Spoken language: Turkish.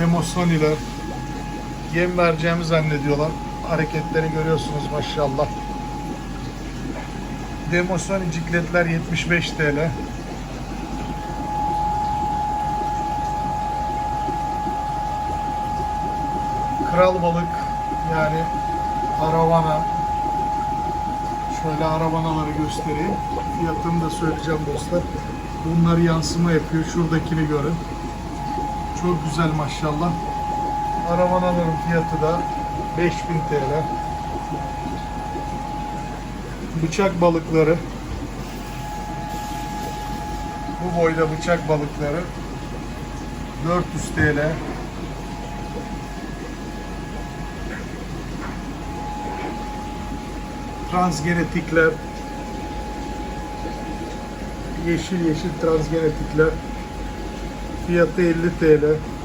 Demosoniler. Yem vereceğimi zannediyorlar. Hareketleri görüyorsunuz maşallah. Demosoni cikletler 75 TL. Kral balık yani aravana şöyle aravanaları göstereyim. Fiyatını da söyleyeceğim dostlar. Bunlar yansıma yapıyor. Şuradakini görün. Çok güzel maşallah. Aravanaların fiyatı da 5000 TL. Bıçak balıkları. Bu boyda bıçak balıkları 400 TL. Transgenetikler. Yeşil yeşil transgenetikler. Fiyatı 50 TL.